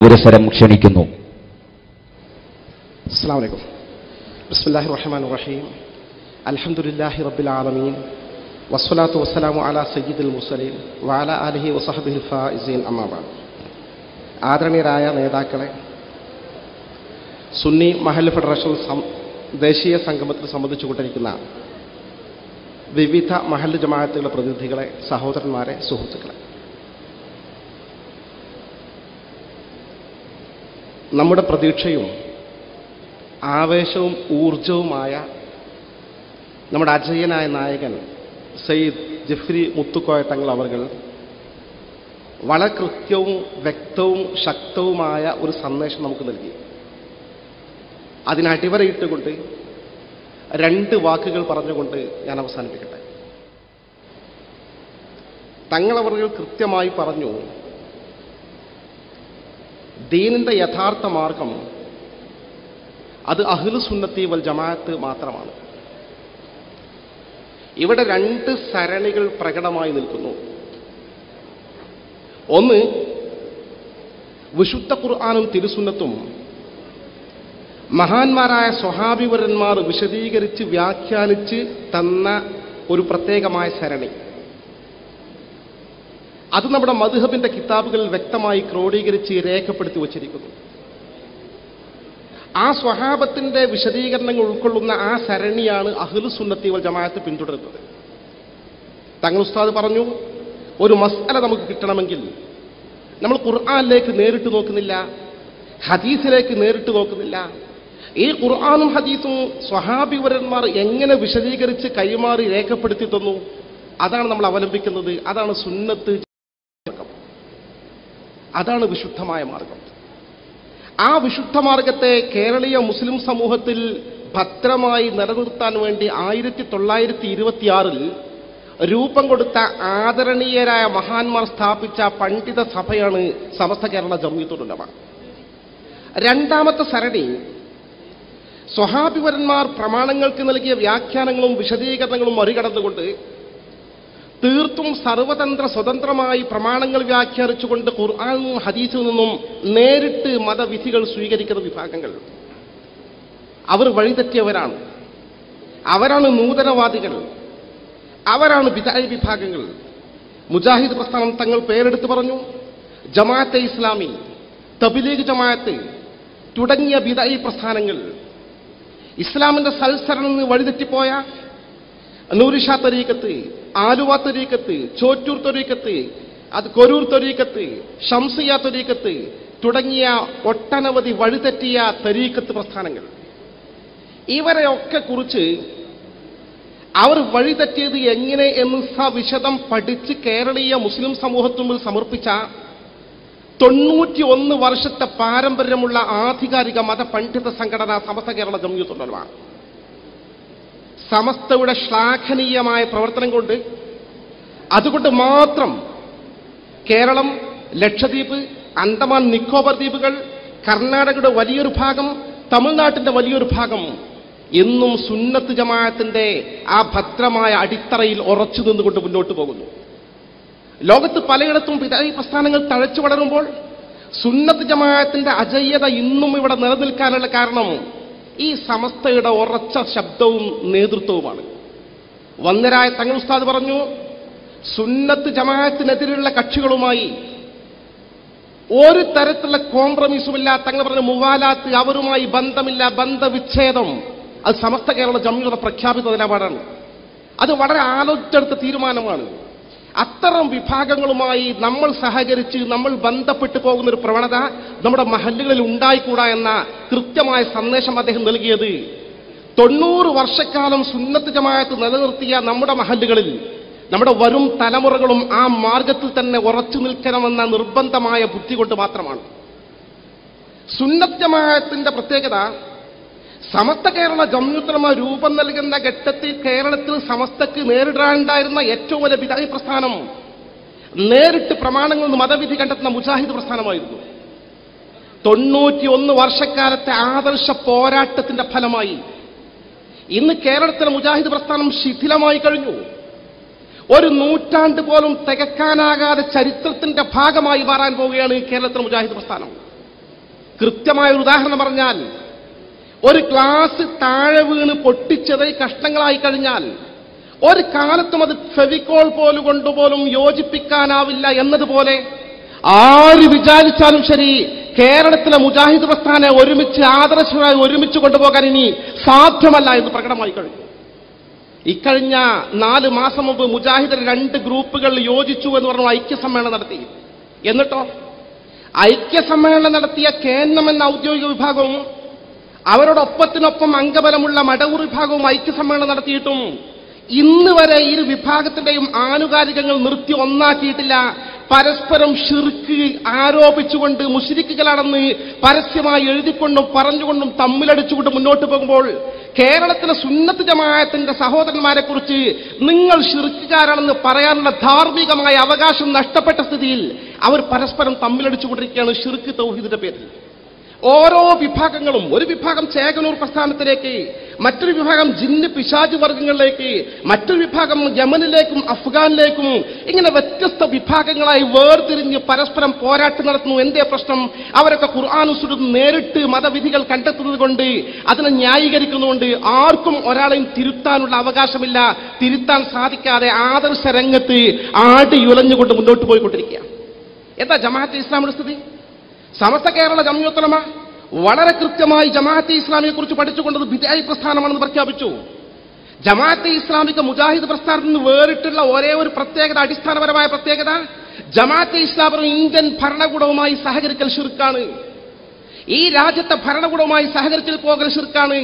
ഗുരുസ്വരം ക്ഷണിക്കുന്നു. ബിസ്മില്ലാഹി റഹീം റബ്ബിൽ ആലമീൻ. വസ്സലാത്തു വസ്സലാമു അല സയ്യിദുൽ മുസലീൻ വാല അലഹി വസഹബിൽ ഫായിസീൻ അമ്മാബാൻ ആദരണീയരായ നേതാക്കളെ സുന്നി മഹൽ ഫെഡറേഷൻ ദേശീയ സംഗമത്തിൽ സംബന്ധിച്ചുകൊണ്ടിരിക്കുന്ന വിവിധ മഹൽ ജമാഅത്തുകളുടെ പ്രതിനിധികളെ സഹോദരന്മാരെ സുഹൃത്തുക്കളെ. നമ്മുടെ പ്രതീക്ഷയും ആവേശവും ഊർജവുമായ നമ്മുടെ അജയനായ നായകൻ സയ്യിദ് ജഫ്രി മുത്തുക്കോയ തങ്ങൾ അവർ വളരെ കൃത്യവും വ്യക്തവും ശക്തവുമായ ഒരു സന്ദേശം നമുക്ക് നൽകി. അതിനടിവരയിട്ടുകൊണ്ട് രണ്ട് വാക്കുകൾ പറഞ്ഞുകൊണ്ട് ഞാൻ അവസാനിപ്പിക്കട്ടെ. തങ്ങളവറുകൾ കൃത്യമായി പറഞ്ഞു ദീനിന്റെ യഥാർത്ഥ മാർഗം അത് അഹ്ലു സുന്നത്തി വൽ ജമാഅത്ത് മാത്രമാണ്. ഇവിടെ രണ്ട് സരണികൾ പ്രകടമായി നിൽക്കുന്നു. ഒന്ന് വിശുദ്ധ ഖുർആാനും തിരുസുന്നത്തും മഹാന്മാരായ സ്വഹാഭിവരന്മാർ വിശദീകരിച്ച് വ്യാഖ്യാനിച്ച് തന്ന ഒരു പ്രത്യേകമായ സരണി. അത് നമ്മുടെ മധുഹബിന്റെ കിതാബുകളിൽ വ്യക്തമായി ക്രോഡീകരിച്ച് രേഖപ്പെടുത്തി വച്ചിരിക്കുന്നു. ആ സ്വഹാബത്തിന്റെ വിശദീകരണങ്ങൾ ഉൾക്കൊള്ളുന്ന ആ സരണിയാണ് അഹ്ലു സുന്നത്തി വൽ ജമാഅത്ത് പിന്തുടരുന്നത്. തങ്ങൾ ഉസ്താദ് പറഞ്ഞു ഒരു മസ്അല നമുക്ക് കിട്ടണമെങ്കിൽ നമ്മൾ ഖുർആാനിലേക്ക് നേരിട്ട് നോക്കുന്നില്ല ഹദീസിലേക്ക് നേരിട്ട് നോക്കുന്നില്ല. ഈ ഖുർആാനും ഹദീസും സ്വഹാബിവരന്മാർ എങ്ങനെ വിശദീകരിച്ച് കൈമാറി രേഖപ്പെടുത്തി തന്നു? അതാണ് നമ്മൾ അവലംബിക്കുന്നത്. അതാണ് സുന്നത്ത്. അതാണ് വിശുദ്ധമായ മാർഗം. ആ വിശുദ്ധ മാർഗത്തെ കേരളീയ മുസ്ലിം സമൂഹത്തിൽ ഭദ്രമായി നിലനിർത്താൻ വേണ്ടി ആയിരത്തി തൊള്ളായിരത്തി ഇരുപത്തിയാറിൽ രൂപം കൊടുത്ത ആദരണീയരായ മഹാന്മാർ സ്ഥാപിച്ച പണ്ഡിത സഭയാണ് സമസ്ത കേരള ജമ്മിയത്തുലമ രണ്ടാമത്തെ സരണി സ്വഹാഭിപരന്മാർ പ്രമാണങ്ങൾക്ക് നൽകിയ വ്യാഖ്യാനങ്ങളും വിശദീകരണങ്ങളും മറികടന്നുകൊണ്ട് തീർത്തും സർവതന്ത്ര സ്വതന്ത്രമായി പ്രമാണങ്ങൾ വ്യാഖ്യാനിച്ചുകൊണ്ട് ഖുർആൻ ഹദീസിൽ നിന്നും നേരിട്ട് മതവിധികൾ സ്വീകരിക്കുന്ന വിഭാഗങ്ങൾ. അവർ വഴിതെറ്റിയവരാണ്. അവരാണ് നൂതനവാദികൾ. അവരാണ് വിദായ വിഭാഗങ്ങൾ. മുജാഹിദ് പ്രസ്ഥാനം തങ്ങൾ പേരെടുത്ത് പറഞ്ഞു ജമാഅത്തെ ഇസ്ലാമി തബിലീഗ് ജമാഅത്ത് തുടങ്ങിയ വിദായ പ്രസ്ഥാനങ്ങൾ. ഇസ്ലാമിന്റെ സൽസരണിൽ വഴിതെറ്റിപ്പോയ നൂരിഷ തരീക്കത്ത് ആലുവ തരീക്കത്ത് ചോറ്റൂർ തൊരീക്കത്ത് അത് കൊരൂർ തൊരീക്കത്ത് ഷംസിയ തൊരീക്കത്ത് തുടങ്ങിയ ഒട്ടനവധി വഴിതെറ്റിയ തരീക്കത്ത് പ്രസ്ഥാനങ്ങൾ. ഇവരെയൊക്കെ കുറിച്ച് അവർ വഴിതെറ്റിയത് എങ്ങനെ എന്ന് സവിശദം പഠിച്ച് കേരളീയ മുസ്ലിം സമൂഹത്തിന് സമർപ്പിച്ച തൊണ്ണൂറ്റി ഒന്ന് വർഷത്തെ പാരമ്പര്യമുള്ള ആധികാരിക മതപണ്ഡിത സംഘടന സമസ്ത കേരള ജമ്യൂത്തുള്ളതാണ് സമസ്തയുടെ ശ്ലാഘനീയമായ പ്രവർത്തനം കൊണ്ട് അതുകൊണ്ട് മാത്രം കേരളം ലക്ഷദ്വീപ് അന്തമാൻ നിക്കോബർ ദ്വീപുകൾ കർണാടകയുടെ വലിയൊരു ഭാഗം തമിഴ്നാട്ടിന്റെ വലിയൊരു ഭാഗം എന്നും സുന്നത്ത് ജമാഅത്തിന്റെ ആ ഭദ്രമായ അടിത്തറയിൽ ഉറച്ചു നിന്നുകൊണ്ട് മുന്നോട്ട് പോകുന്നു. ലോകത്ത് പലയിടത്തും പിതായി പ്രസ്ഥാനങ്ങൾ തഴച്ചു വളരുമ്പോൾ സുന്നത്ത് ജമാഅത്തിന്റെ അജയ്യത ഇന്നും ഇവിടെ നിലനിൽക്കാനുള്ള കാരണം ഈ സമസ്തയുടെ ഉറച്ച ശബ്ദവും നേതൃത്വവുമാണ്. വന്നരായ തങ്ങൾ ഉസ്താദ് പറഞ്ഞു സുന്നത്ത് ജമാഅത്തിനെതിരെയുള്ള കക്ഷികളുമായി ഒരു തരത്തിലുള്ള കോംപ്രമൈസുമില്ല തങ്ങൾ പറഞ്ഞ മുവാലാത്ത് അവരുമായി ബന്ധമില്ല ബന്ധവിച്ഛേദം. അത് സമസ്ത കേരള ജമ്മിയുടെ പ്രഖ്യാപിത നിലപാടാണ് അത് വളരെ ആലോചിച്ചെടുത്ത തീരുമാനമാണ്. അത്തരം വിഭാഗങ്ങളുമായി നമ്മൾ സഹകരിച്ച് നമ്മൾ ബന്ധപ്പെട്ടു പോകുന്ന ഒരു പ്രവണത നമ്മുടെ മഹല്ലുകളിൽ ഉണ്ടായിക്കൂടാ എന്ന കൃത്യമായ സന്ദേശം അദ്ദേഹം നൽകിയത്. തൊണ്ണൂറ് വർഷക്കാലം സുന്നത്ത് ജമായത്ത് നിലനിർത്തിയ നമ്മുടെ മഹല്ലുകളിൽ നമ്മുടെ വരും തലമുറകളും ആ മാർഗത്തിൽ തന്നെ ഉറച്ചു നിൽക്കണമെന്ന നിർബന്ധമായ ബുദ്ധി കൊണ്ട് മാത്രമാണ്. സുന്നത്ത് ജമാഅത്തിന്റെ പ്രത്യേകത സമസ്ത കേരള ജമ്യൂത്തലമ രൂപം നൽകുന്ന ഘട്ടത്തിൽ കേരളത്തിൽ സമസ്തക്ക് നേരിടാനുണ്ടായിരുന്ന ഏറ്റവും വലിയ വിദായി പ്രസ്ഥാനം നേരിട്ട് പ്രമാണങ്ങളിൽ നിന്ന് മതവിധി കണ്ടെത്തുന്ന മുജാഹിദ് പ്രസ്ഥാനമായിരുന്നു. തൊണ്ണൂറ്റി ഒന്ന് വർഷക്കാലത്തെ ആദർശ പോരാട്ടത്തിന്റെ ഫലമായി ഇന്ന് കേരളത്തിലെ മുജാഹിദ് പ്രസ്ഥാനം ശിഥിലമായി കഴിഞ്ഞു. ഒരു നൂറ്റാണ്ട് പോലും തികക്കാനാകാതെ ചരിത്രത്തിന്റെ ഭാഗമായി മാറാൻ പോവുകയാണ് ഈ കേരളത്തിലെ മുജാഹിദ് പ്രസ്ഥാനം. കൃത്യമായ ഒരു ഉദാഹരണം പറഞ്ഞാൽ ഒരു ക്ലാസ് താഴെ വീണ് പൊട്ടിച്ചത് കഷ്ണങ്ങളായി കഴിഞ്ഞാൽ ഒരു കാലത്തും അത് ഫെവിക്കോൾ പോലും കൊണ്ടുപോലും യോജിപ്പിക്കാനാവില്ല എന്നതുപോലെ ആര് വിചാരിച്ചാലും ശരി കേരളത്തിലെ മുജാഹിദ് പ്രസ്ഥാനെ ഒരുമിച്ച് ആദർശമായി ഒരുമിച്ച് കൊണ്ടുപോകാൻ ഇനി സാധ്യമല്ല എന്ന് പ്രകടമായി കഴിഞ്ഞു. ഇക്കഴിഞ്ഞ നാല് മാസം മുമ്പ് മുജാഹിദർ രണ്ട് ഗ്രൂപ്പുകൾ യോജിച്ചു എന്ന് പറഞ്ഞു ഐക്യസമ്മേളനം നടത്തി. എന്നിട്ടോ? ഐക്യസമ്മേളനം നടത്തിയ കേന്ദ്രം എന്ന ഔദ്യോഗിക വിഭാഗവും അവരോടൊപ്പത്തിനൊപ്പം അംഗബലമുള്ള മടവൂർ വിഭാഗവും ഐക്യസമ്മേളനം നടത്തിയിട്ടും ഇന്ന് വരെ ഇരു വിഭാഗത്തിന്റെയും ആനുകാലികങ്ങൾ നിർത്തി ഒന്നാക്കിയിട്ടില്ല. പരസ്പരം ഷിർക്ക് ആരോപിച്ചുകൊണ്ട് മുഷിരിക്കുകളാണെന്ന് പരസ്യമായി എഴുതിക്കൊണ്ടും പറഞ്ഞുകൊണ്ടും തമ്മിലടിച്ചുകൊണ്ട് മുന്നോട്ട് പോകുമ്പോൾ കേരളത്തിലെ സുന്നത്ത് ജമായത്തിന്റെ സഹോദരന്മാരെ കുറിച്ച് നിങ്ങൾ ഷിർക്കുകാരാണെന്ന് പറയാനുള്ള ധാർമ്മികമായ അവകാശം നഷ്ടപ്പെട്ട സ്ഥിതിയിൽ അവർ പരസ്പരം തമ്മിലടിച്ചുകൊണ്ടിരിക്കുകയാണ് ഷിർക്ക് തൗഹീദിന്റെ പേരിൽ. ഓരോ വിഭാഗങ്ങളും ഒരു വിഭാഗം ചേകനൂർ പ്രസ്ഥാനത്തിലേക്ക് മറ്റൊരു വിഭാഗം ജിന്ന് പിശാജ് വർഗങ്ങളിലേക്ക് മറ്റൊരു വിഭാഗം യമനിലേക്കും അഫ്ഗാനിലേക്കും ഇങ്ങനെ വ്യത്യസ്ത വിഭാഗങ്ങളായി വേർതിരിഞ്ഞ് പരസ്പരം പോരാട്ടം നടത്തുന്നു. എന്തേ പ്രശ്നം? അവരൊക്കെ ഖുർആാനുസൃതം നേരിട്ട് മതവിധികൾ കണ്ടെത്തുന്നത് കൊണ്ട് അതിനെ ന്യായീകരിക്കുന്നതുകൊണ്ട് ആർക്കും ഒരാളെയും തിരുത്താനുള്ള അവകാശമില്ല. തിരുത്താൻ സാധിക്കാതെ ആദർശ രംഗത്ത് ആടിയുലഞ്ഞുകൊണ്ട് മുന്നോട്ട് പോയിക്കൊണ്ടിരിക്കുക എന്താ ജമാഅത്ത് ഇസ്ലാമിന്റെ സ്ഥിതി? സമസ്ത കേരള ജമ്യോത്തലമ വളരെ കൃത്യമായി ജമാഅത്തെ ഇസ്ലാമിയെ കുറിച്ച് പഠിച്ചുകൊണ്ടത് ബിദായി പ്രസ്ഥാനമാണെന്ന് പ്രഖ്യാപിച്ചു. ജമാഅത്തെ ഇസ്ലാമിക മുജാഹിദ് പ്രസ്ഥാനത്തിൽ നിന്ന് വേറിട്ടുള്ള ഒരേ ഒരു പ്രത്യേകത അടിസ്ഥാനപരമായ പ്രത്യേകത ജമാഅത്തെ ഇസ്ലാമും ഇന്ത്യൻ ഭരണകൂടവുമായി സഹകരിക്കൽ ഷിർക്കാണ് ഈ രാജ്യത്തെ ഭരണകൂടവുമായി സഹകരിച്ചിൽ പോകൽ ഷിർക്കാണ്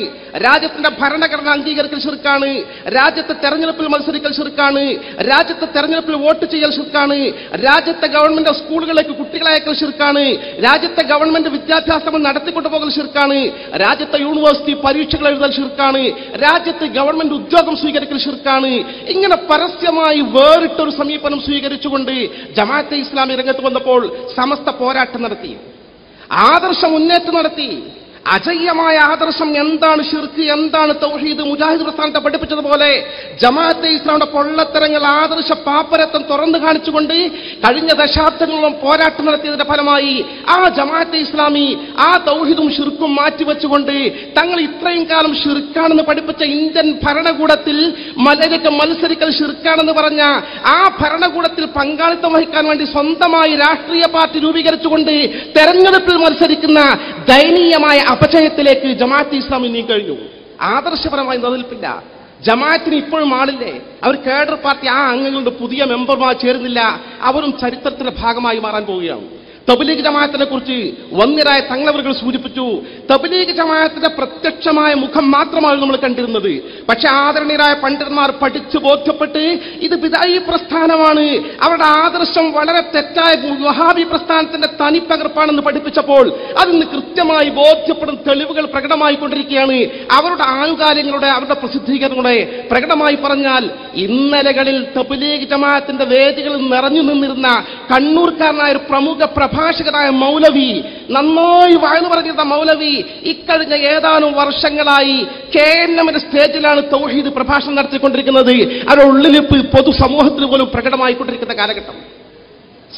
രാജ്യത്തിന്റെ ഭരണഘടന അംഗീകരിക്കൽ ഷിർക്കാണ് രാജ്യത്തെ തെരഞ്ഞെടുപ്പിൽ മത്സരിക്കൽ ഷിർക്കാണ് രാജ്യത്തെ തെരഞ്ഞെടുപ്പിൽ വോട്ട് ചെയ്യൽ ഷിർക്കാണ് രാജ്യത്തെ ഗവൺമെന്റ് സ്കൂളുകളിലേക്ക് കുട്ടികളെ അയക്കൽ ഷിർക്കാണ് രാജ്യത്തെ ഗവൺമെന്റ് വിദ്യാഭ്യാസം നടത്തിക്കൊണ്ടു പോകൽ ഷിർക്കാണ് രാജ്യത്തെ യൂണിവേഴ്സിറ്റി പരീക്ഷകൾ എഴുതൽ ഷിർക്കാണ് രാജ്യത്ത് ഗവൺമെന്റ് ഉദ്യോഗം സ്വീകരിക്കൽ ഷിർക്കാണ് ഇങ്ങനെ പരസ്യമായി വേറിട്ടൊരു സമീപനം സ്വീകരിച്ചുകൊണ്ട് ജമാഅത്തെ ഇസ്ലാമി രംഗത്ത് വന്നപ്പോൾ സമസ്ത പോരാട്ടം നടത്തി. ആദർശ മുന്നേറ്റം നടത്തി. അജയ്യമായ ആദർശം എന്താണ് ഷിർക്ക് എന്താണ് തൗഹീദ്? മുജാഹിദ് പ്രസ്ഥാനത്തെ പഠിപ്പിച്ചതുപോലെ ജമാഅത്തെ ഇസ്ലാമിന്റെ പൊള്ളത്തരങ്ങൾ ആദർശ പാപ്പരത്വം തുറന്നു കാണിച്ചുകൊണ്ട് കഴിഞ്ഞ ദശാബ്ദങ്ങളോളം പോരാട്ടം നടത്തിയതിന്റെ ഫലമായി ആ ജമാഅത്തെ ഇസ്ലാമി ആ തൗഹീദും ഷിർക്കും മാറ്റിവെച്ചുകൊണ്ട് തങ്ങൾ ഇത്രയും കാലം ഷിർക്കാണെന്ന് പഠിപ്പിച്ച ഇന്ത്യൻ ഭരണകൂടത്തിൽ മലരക്ക് മത്സരിക്കൽ ഷിർക്കാണെന്ന് പറഞ്ഞ ആ ഭരണകൂടത്തിൽ പങ്കാളിത്തം വഹിക്കാൻ വേണ്ടി സ്വന്തമായി രാഷ്ട്രീയ പാർട്ടി രൂപീകരിച്ചുകൊണ്ട് തെരഞ്ഞെടുപ്പിൽ മത്സരിക്കുന്ന ദയനീയമായ അപചയത്തിലേക്ക് ജമാഅത്ത് ഇസ്ലാമി നീ കഴിഞ്ഞു ആദർശപരമായി നിലനിൽപ്പില്ല. ജമാഅത്തിന് ഇപ്പോഴും ആളില്ലേ? അവർ കേഡർ പാർട്ടി ആ അംഗങ്ങളുടെ പുതിയ മെമ്പർമാർ ചേരുന്നില്ല. അവരും ചരിത്രത്തിന്റെ ഭാഗമായി മാറാൻ പോവുകയാണ്. തബലീഗ് ജമാഅത്തിനെ കുറിച്ച് വന്നിരായ തങ്ങളവറുകൾ സൂചിപ്പിച്ചു. തബലീഗ് ജമാഅത്തിന്റെ പ്രത്യക്ഷമായ മുഖം മാത്രമാണ് നമ്മൾ കണ്ടിരുന്നത്. പക്ഷെ ആദരണീയരായ പണ്ഡിതന്മാർ പഠിച്ചു ബോധ്യപ്പെട്ട് ഇത് പിതായി പ്രസ്ഥാനമാണ്. അവരുടെ ആദർശം വളരെ തെറ്റായ വഹാബി പ്രസ്ഥാനത്തിന്റെ തനിപ്പകർപ്പാണെന്ന് പഠിപ്പിച്ചപ്പോൾ അതിന് കൃത്യമായി ബോധ്യപ്പെടുന്ന തെളിവുകൾ പ്രകടമായി കൊണ്ടിരിക്കുകയാണ്. അവരുടെ ആനുകാര്യങ്ങളുടെ അവരുടെ പ്രസിദ്ധീകരണങ്ങളുടെ പ്രകടമായി പറഞ്ഞാൽ ഇന്നലകളിൽ തബലീഗ് ജമാഅത്തിന്റെ വേദികളിൽ നിറഞ്ഞു നിന്നിരുന്ന കണ്ണൂർക്കാരനായ ഒരു പ്രമുഖ പ്രഭാഷകനായ മൗലവി നന്നായി വാഴ്ന്നു പറഞ്ഞിരുന്ന മൗലവി ഇക്കഴിഞ്ഞ ഏതാനും വർഷങ്ങളായി കെ എൻ എമ്മിന്റെ സ്റ്റേജിലാണ് തൗഹീദ് പ്രഭാഷണം നടത്തിക്കൊണ്ടിരിക്കുന്നത്. അവരുടെ ഉള്ളിലിപ്പ് പൊതുസമൂഹത്തിന് പോലും പ്രകടമായിക്കൊണ്ടിരിക്കുന്ന കാലഘട്ടം.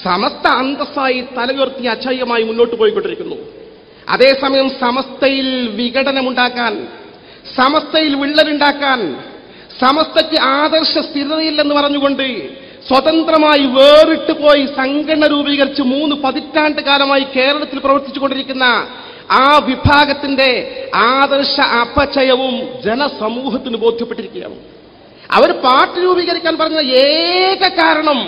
സമസ്ത അന്തസ്സായി തലയുയർത്തി അച്ഛയമായി മുന്നോട്ട് പോയിക്കൊണ്ടിരിക്കുന്നു. അതേസമയം സമസ്തയിൽ വിഘടനമുണ്ടാക്കാൻ സമസ്തയിൽ വിള്ളലുണ്ടാക്കാൻ സമസ്തയ്ക്ക് ആദർശ സ്ഥിരതയില്ലെന്ന് പറഞ്ഞുകൊണ്ട് സ്വതന്ത്രമായി വേറിട്ട് പോയി സംഘടന രൂപീകരിച്ച് മൂന്ന് പതിറ്റാണ്ട് കാലമായി കേരളത്തിൽ പ്രവർത്തിച്ചുകൊണ്ടിരിക്കുന്ന ആ വിഭാഗത്തിന്റെ ആദർശ അപചയവും ജനസമൂഹത്തിന് ബോധ്യപ്പെട്ടിരിക്കുകയാണ്. അവർ പാർട്ടി രൂപീകരിക്കാൻ പറഞ്ഞ ഏക കാരണം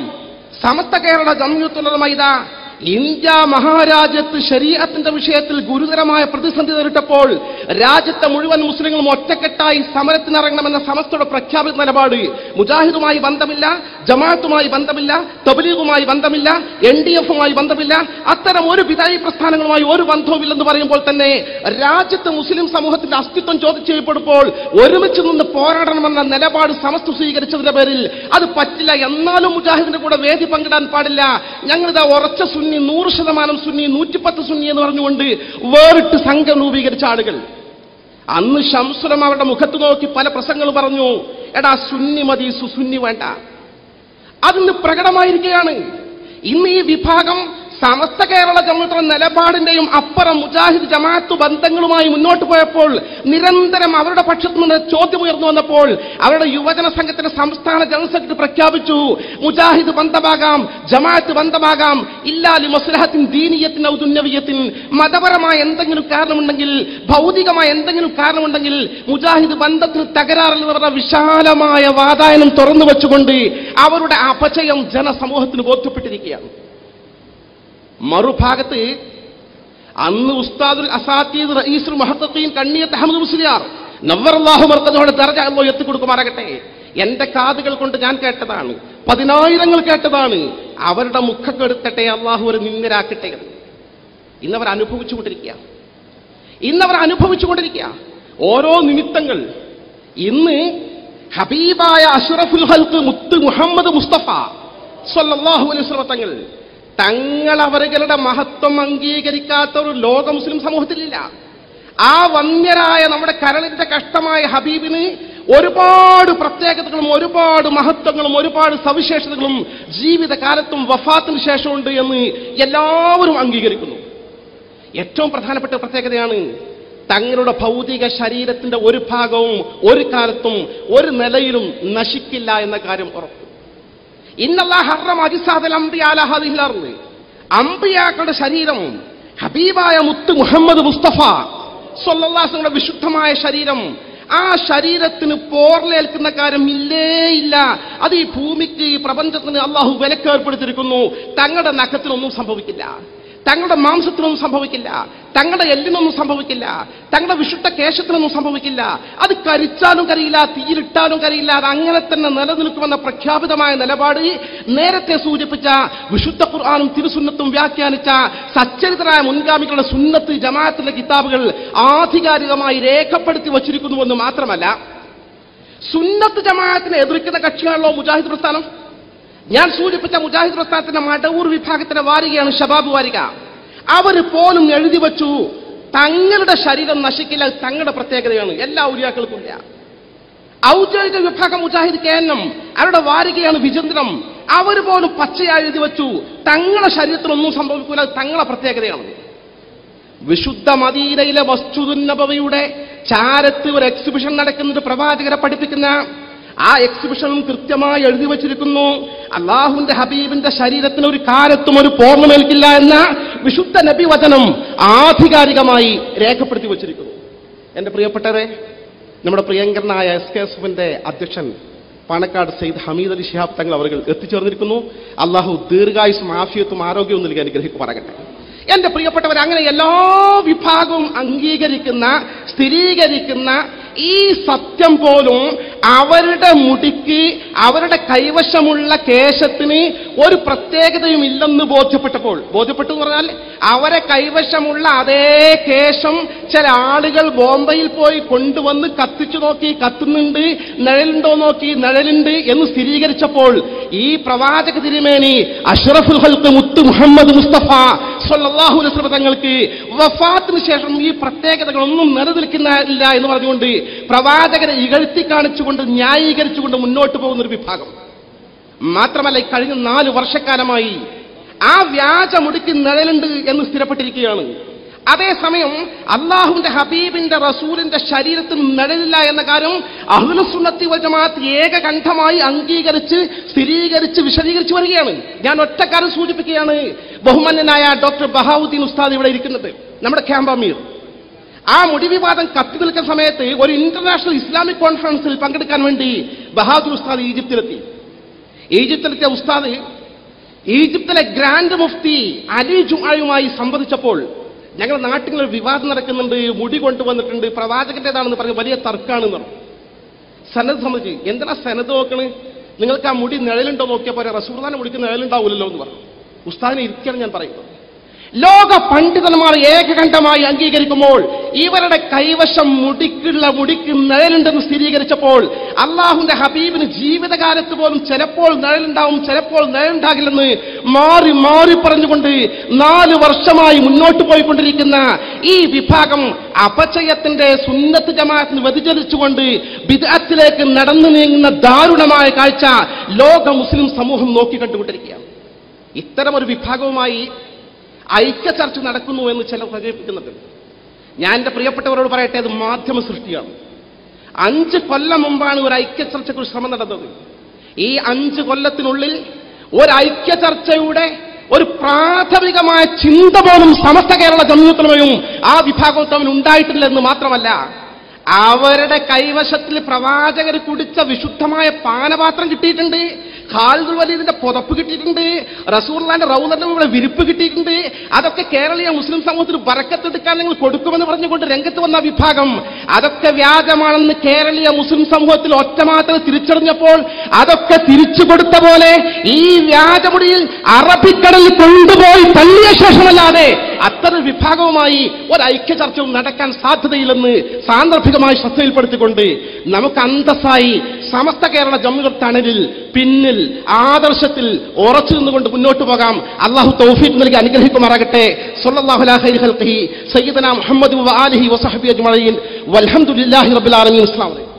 സമസ്ത കേരള ജമ്യൂത്തുലമ ഇതാ ഇന്ത്യ മഹാരാജ്യത്ത് ശരീരത്തിന്റെ വിഷയത്തിൽ ഗുരുതരമായ പ്രതിസന്ധി നേരിട്ടപ്പോൾ രാജ്യത്തെ മുഴുവൻ മുസ്ലിങ്ങളും ഒറ്റക്കെട്ടായി സമരത്തിനിറങ്ങണമെന്ന സമസ്തയുടെ പ്രഖ്യാപിത നിലപാട് മുജാഹിദുമായി ബന്ധമില്ല ജമാഅത്തുമായി ബന്ധമില്ല തബലീഗുമായി ബന്ധമില്ല എൻ ഡി എഫുമായി ബന്ധമില്ല. അത്തരം ഒരു വിദായി പ്രസ്ഥാനങ്ങളുമായി ഒരു ബന്ധവുമില്ലെന്ന് പറയുമ്പോൾ തന്നെ രാജ്യത്തെ മുസ്ലിം സമൂഹത്തിന്റെ അസ്തിത്വം ചോദ്യം ചെയ്യപ്പെടുമ്പോൾ ഒരുമിച്ച് നിന്ന് പോരാടണമെന്ന നിലപാട് സമസ്ത സ്വീകരിച്ചതിന്റെ പേരിൽ അത് പറ്റില്ല. എന്നാലും മുജാഹിദിന്റെ കൂടെ വേദി പങ്കിടാൻ പാടില്ല. ഞങ്ങളിതാ ഉറച്ച സുന്നി നൂറ് ശതമാനം സുന്നി നൂറ്റിപ്പത്ത് സുന്നി എന്ന് പറഞ്ഞുകൊണ്ട് വേറിട്ട് സംഘം രൂപീകരിച്ച ആളുകൾ. അന്ന് ശംസുലം അവരുടെ മുഖത്ത് നോക്കി പല പ്രസംഗങ്ങൾ പറഞ്ഞു എടാ സുന്നി മതി സുസുന്നി വേണ്ട. അതിന്ന് പ്രകടമായിരിക്കുകയാണ്. ഇന്ന് ഈ വിഭാഗം സമസ്ത കേരള ജമയത്തുള്ള നിലപാടിന്റെയും അപ്പുറം മുജാഹിദ് ജമാഅത്ത് ബന്ധങ്ങളുമായി മുന്നോട്ട് പോയപ്പോൾ നിരന്തരം അവരുടെ പക്ഷത്തു നിന്ന് ചോദ്യം ഉയർന്നു വന്നപ്പോൾ അവരുടെ യുവജന സംഘത്തിന്റെ സംസ്ഥാന ജനറൽ സെക്രട്ടറി പ്രഖ്യാപിച്ചു മുജാഹിദ് ബന്ധമാകാം ജമാഅത്ത് ബന്ധമാകാം ഇല്ലാലി മസ്ലഹത്തിൻ ദീനീയത്തിൻ ഔദുന്യവീയത്തിൻ മതപരമായ എന്തെങ്കിലും കാരണമുണ്ടെങ്കിൽ ഭൗതികമായ എന്തെങ്കിലും കാരണമുണ്ടെങ്കിൽ മുജാഹിദ് ബന്ധത്തിന് തകരാറില്ലെന്ന് പറഞ്ഞ വിശാലമായ വാതായനം തുറന്നു വെച്ചുകൊണ്ട് അവരുടെ അപചയം ജനസമൂഹത്തിന് ബോധ്യപ്പെട്ടിരിക്കുകയാണ്. മറുഭാഗത്ത് അന്ന് ഉസ്താദുൽ അസാത്തീദ് റഈസുൽ മഹത്തീൻ കണ്ണിയത്ത് അഹമ്മദ് മുസ്ലിയാർ നവറല്ലാഹു മർക്കതോടെ ദർജ അല്ലോ എത്തിക്കൊടുക്കുമാറാകട്ടെ എന്റെ കാതുകൾ കൊണ്ട് ഞാൻ കേട്ടതാണ് പതിനായിരങ്ങൾ കേട്ടതാണ്. അവരുടെ മുഖക്കെടുക്കട്ടെ അള്ളാഹു ഒരു നിന്ദരാക്കട്ടെ എന്ന്. ഇന്നവർ അനുഭവിച്ചുകൊണ്ടിരിക്കുക ഇന്നവർ അനുഭവിച്ചുകൊണ്ടിരിക്കുക ഓരോ നിമിത്തങ്ങൾ. ഇന്ന് ഹബീബായ അഷറഫുൽ ഹൽക്ക് മുത്ത് മുഹമ്മദ് മുസ്തഫ സ്വല്ലാഹു അലൈഹി വസല്ലം തങ്ങൾ അവരുടെ മഹത്വം അംഗീകരിക്കാത്ത ഒരു ലോക മുസ്ലിം സമൂഹത്തിലില്ല. ആ വന്യരായ നമ്മുടെ കരളിന്റെ കഷ്ടമായ ഹബീബിന് ഒരുപാട് പ്രത്യേകതകളും ഒരുപാട് മഹത്വങ്ങളും ഒരുപാട് സവിശേഷതകളും ജീവിതകാലത്തും വഫാത്തിന് ശേഷമുണ്ട് എന്ന് എല്ലാവരും അംഗീകരിക്കുന്നു. ഏറ്റവും പ്രധാനപ്പെട്ട പ്രത്യേകതയാണ് തങ്ങളുടെ ഭൗതിക ശരീരത്തിന്റെ ഒരു ഭാഗവും ഒരു കാലത്തും ഒരു നിലയിലും നശിക്കില്ല എന്ന കാര്യം ഉറപ്പ്. അമ്പിയാക്കളുടെ ശരീരം ഹബീബായ മുത്ത് മുഹമ്മദ് മുസ്തഫ സൊല്ലാസുകളുടെ വിശുദ്ധമായ ശരീരം. ആ ശരീരത്തിന് പോർലേൽക്കുന്ന കാര്യം ഇല്ലേ ഇല്ല. അത് ഈ ഭൂമിക്ക് ഈ പ്രപഞ്ചത്തിന് അള്ളാഹു വിലക്കേർപ്പെടുത്തിയിരിക്കുന്നു. തങ്ങളുടെ നഖത്തിനൊന്നും സംഭവിക്കില്ല. തങ്ങളുടെ മാംസത്തിനൊന്നും സംഭവിക്കില്ല തങ്ങളുടെ എല്ലിനൊന്നും സംഭവിക്കില്ല തങ്ങളുടെ വിശുദ്ധ കേശത്തിനൊന്നും സംഭവിക്കില്ല. അത് കരിച്ചാലും കരിയില്ല തീയിലിട്ടാലും കരിയില്ല അത് അങ്ങനെ തന്നെ നിലനിൽക്കുമെന്ന പ്രഖ്യാപിതമായ നിലപാട് നേരത്തെ സൂചിപ്പിച്ച വിശുദ്ധ ഖുർആാനും തിരുസുന്നത്തും വ്യാഖ്യാനിച്ച സച്ചരിതരായ മുൻഗാമികളുടെ സുന്നത്ത് ജമാഅത്തിന്റെ കിതാബുകൾ ആധികാരികമായി രേഖപ്പെടുത്തി വച്ചിരിക്കുന്നുവെന്ന് മാത്രമല്ല സുന്നത്ത് ജമാഅത്തിനെ എതിർക്കുന്ന കക്ഷിയാണല്ലോ മുജാഹിദ് പ്രസ്ഥാനം. ഞാൻ സൂചിപ്പിച്ച മുജാഹിദ് പ്രസ്ഥാനത്തിന്റെ മടവൂർ വിഭാഗത്തിന്റെ വാരികയാണ് ഷബാബ് വാരിക. അവർ പോലും എഴുതി വച്ചു. തങ്ങളുടെ ശരീരം നശിക്കില്ല തങ്ങളുടെ പ്രത്യേകതയാണ്. എല്ലാ ഉരിയാക്കൾക്കും ഇല്ല. ഔദ്യോഗിക വിഭാഗം മുജാഹിദ് കെ എം അവരുടെ വാരികയാണ് വിചിന്തനം. അവർ പോലും പച്ചയായി എഴുതി വച്ചു. തങ്ങളുടെ ശരീരത്തിനൊന്നും സംഭവിക്കില്ല തങ്ങളുടെ പ്രത്യേകതയാണ്. വിശുദ്ധ മദീനയിലെ വസ്തുനബവയുടെ ചാരത്ത് ഒരു എക്സിബിഷൻ നടക്കുന്നത് പ്രവാചകരെ പഠിപ്പിക്കുന്ന ആ എക്സിബിഷനും കൃത്യമായി എഴുതി വച്ചിരിക്കുന്നു. അള്ളാഹുവിന്റെ ഹബീബിന്റെ ശരീരത്തിന് ഒരു കാലത്തും ഒരു പോർണമേൽക്കില്ല എന്ന വിശുദ്ധ നബി വചനം ആധികാരികമായി രേഖപ്പെടുത്തി വച്ചിരിക്കുന്നു. എന്റെ പ്രിയപ്പെട്ടവരെ നമ്മുടെ പ്രിയങ്കരനായ എസ് കെ എസ് എഫിന്റെ അധ്യക്ഷൻ പാണക്കാട് സെയ്ദ് ഹമീദ് അലി ഷിഹാബ് തങ്ങൾ അവർ എത്തിച്ചേർന്നിരിക്കുന്നു. അള്ളാഹു ദീർഘായുസും ആഫിയത്തും ആരോഗ്യവും നൽകി അനുഗ്രഹിക്കുമാറാകട്ടെ. എന്റെ പ്രിയപ്പെട്ടവർ അങ്ങനെ എല്ലാ വിഭാഗവും അംഗീകരിക്കുന്ന സ്ഥിരീകരിക്കുന്ന ഈ സത്യം പോലും അവരുടെ മുടിക്ക് അവരുടെ കൈവശമുള്ള കേശത്തിന് ഒരു പ്രത്യേകതയും ഇല്ലെന്ന് ബോധ്യപ്പെട്ടപ്പോൾ. ബോധ്യപ്പെട്ടു എന്ന് പറഞ്ഞാൽ അവരെ കൈവശമുള്ള അതേ കേശം ചില ആളുകൾ ബോംബെയിൽ പോയി കൊണ്ടുവന്ന് കത്തിച്ചു നോക്കി കത്തുന്നുണ്ട് നിഴലുണ്ടോ നോക്കി നിഴലുണ്ട് എന്ന് സ്ഥിരീകരിച്ചപ്പോൾ ഈ പ്രവാചക തിരുമേനി അഷ്റഫുൽ ഹൽക്ക് മുത്ത് മുഹമ്മദ് മുസ്തഫ സല്ലല്ലാഹു അലൈഹി തങ്ങൾക്ക് വഫാത്തിന് ശേഷം ഈ പ്രത്യേകതകളൊന്നും നിലനിൽക്കുന്നില്ല എന്ന് പറഞ്ഞുകൊണ്ട് പ്രവാചകരെ ഇകഴ്ത്തി കാണിച്ചുകൊണ്ട് ന്യായീകരിച്ചുകൊണ്ട് മുന്നോട്ട് പോകുന്ന ഒരു വിഭാഗം. മാത്രമല്ല കഴിഞ്ഞ നാല് വർഷക്കാലമായി ആ വ്യാജ മുടിക്ക് നിഴലുണ്ട് എന്ന് സ്ഥിരപ്പെട്ടിരിക്കുകയാണ്. അതേസമയം അള്ളാഹുവിന്റെ ഹബീബിന്റെ റസൂലിന്റെ ശരീരത്തിൽ നിഴലില്ല എന്ന കാര്യം അഹ്ലുസുന്നത്തി വൽ ജമാഅത്ത് ഏകകണ്ഠമായി അംഗീകരിച്ച് സ്ഥിരീകരിച്ച് വിശദീകരിച്ചു വരികയാണ്. ഞാൻ ഒറ്റ സൂചിപ്പിക്കുകയാണ് ബഹുമാന്യനായ ഡോക്ടർ ബഹാവുദ്ദീൻ ഉസ്താദ് ഇവിടെ ഇരിക്കുന്നത് നമ്മുടെ ക്യാമ്പമീർ ആ മുടിവിവാദം കത്തി നിൽക്കുന്ന സമയത്ത് ഒരു ഇന്റർനാഷണൽ ഇസ്ലാമിക് കോൺഫറൻസിൽ പങ്കെടുക്കാൻ വേണ്ടി ബഹാദുർ ഉസ്താദ് ഈജിപ്തിലെത്തി. ഈജിപ്തിലെത്തിയ ഉസ്താദ് ഈജിപ്തിലെ ഗ്രാൻഡ് മുഫ്തി അലി ജുമായുമായി സംവദിച്ചപ്പോൾ ഞങ്ങളുടെ നാട്ടിൽ വിവാദം നടക്കുന്നുണ്ട് മുടി കൊണ്ടുവന്നിട്ടുണ്ട് പ്രവാചകന്റേതാണെന്ന് പറഞ്ഞ് വലിയ തർക്കാണെന്ന് പറഞ്ഞു. സനത് സംബന്ധിച്ച് എന്തിനാ സനത് നോക്കണ്? നിങ്ങൾക്ക് ആ മുടി നിഴലുണ്ടോ നോക്കിയാൽ പോരാ റസൂർദാനെ മുടിക്ക് നിഴലുണ്ടാവില്ലല്ലോ എന്ന് പറഞ്ഞു. ഉസ്താദിനെ ഇരിക്കണം ഞാൻ പറയുന്നത്. ലോക പണ്ഡിതന്മാർ ഏകകണ്ഠമായി അംഗീകരിക്കുമ്പോൾ ഇവരുടെ കൈവശം മുടിക്കുള്ള മുടിക്ക് നിഴലുണ്ടെന്ന് സ്ഥിരീകരിച്ചപ്പോൾ അള്ളാഹുന്റെ ഹബീബിന് ജീവിതകാലത്ത് പോലും ചിലപ്പോൾ നിഴലുണ്ടാവും ചിലപ്പോൾ നിഴലുണ്ടാകില്ലെന്ന് മാറി മാറി പറഞ്ഞുകൊണ്ട് നാല് വർഷമായി മുന്നോട്ട് പോയിക്കൊണ്ടിരിക്കുന്ന ഈ വിഭാഗം അപചയത്തിന്റെ സുന്നത്ത് ജമാഅത്തിന് വ്യതിചലിച്ചുകൊണ്ട് വിദഗ്ധത്തിലേക്ക് നടന്നു നീങ്ങുന്ന ദാരുണമായ കാഴ്ച ലോക മുസ്ലിം സമൂഹം നോക്കിക്കണ്ടുകൊണ്ടിരിക്കുകയാണ്. ഇത്തരമൊരു വിഭാഗവുമായി ഐക്യ ചർച്ച നടക്കുന്നു എന്ന് ചിലർ പ്രചരിപ്പിക്കുന്നുണ്ട്. ഞാൻ എന്റെ പ്രിയപ്പെട്ടവരോട് പറയട്ടെ അത് മാധ്യമ സൃഷ്ടിയാണ് അഞ്ച് കൊല്ലം മുമ്പാണ് ഒരു ഐക്യ ചർച്ചയ്ക്ക് ശ്രമം നടന്നത്. ഈ അഞ്ച് കൊല്ലത്തിനുള്ളിൽ ഒരു ഐക്യ ചർച്ചയുടെ ഒരു പ്രാഥമികമായ ചിന്ത പോലും സമസ്ത കേരള ജനത്തിനുമയും ആ വിഭാഗവും തമ്മിൽ ഉണ്ടായിട്ടില്ല എന്ന് മാത്രമല്ല അവരുടെ കൈവശത്തിൽ പ്രവാചകർ കുടിച്ച വിശുദ്ധമായ പാനപാത്രം കിട്ടിയിട്ടുണ്ട്. ഖാലിദുൽ വലീദിന്റെ പുതപ്പ് കിട്ടിയിട്ടുണ്ട് റസൂർലാന്റെ റൗദറിന്റെ ഇവിടെ വിരിപ്പ് കിട്ടിയിട്ടുണ്ട്. അതൊക്കെ കേരളീയ മുസ്ലിം സമൂഹത്തിന് വരക്കത്തെടുക്കാൻ നിങ്ങൾ കൊടുക്കുമെന്ന് പറഞ്ഞുകൊണ്ട് രംഗത്ത് വന്ന വിഭാഗം. അതൊക്കെ വ്യാജമാണെന്ന് കേരളീയ മുസ്ലിം സമൂഹത്തിൽ ഒറ്റമാത്രം തിരിച്ചറിഞ്ഞപ്പോൾ അതൊക്കെ തിരിച്ചു കൊടുത്ത പോലെ ഈ വ്യാജമുടിയിൽ അറബിക്കടലിൽ കൊണ്ടുപോയി തള്ളിയ ശേഷമല്ലാതെ അത്തരം വിഭാഗവുമായി ഒരു ഐക്യ ചർച്ചയും നടക്കാൻ സാധ്യതയില്ലെന്ന് സാന്ദർഭികമായി ശ്രദ്ധയിൽപ്പെടുത്തിക്കൊണ്ട് നമുക്ക് അന്തസ്സായി സമസ്ത കേരള ജമ്മുകൾ തണലിൽ പിന്നിൽ ആദർശത്തിൽ ഉറച്ചു നിന്നുകൊണ്ട് മുന്നോട്ട് പോകാം. അള്ളാഹു തൗഫീഖ് നൽകി അനുഗ്രഹിക്കുമാറാകട്ടെ. ഖൽഖിഹി. സയ്യിദന മുഹമ്മദ് അലഹി വസഹബി അജ്മീൻ വലഹമുല്ലാഹി അസ്സലാമു അലൈക്കും.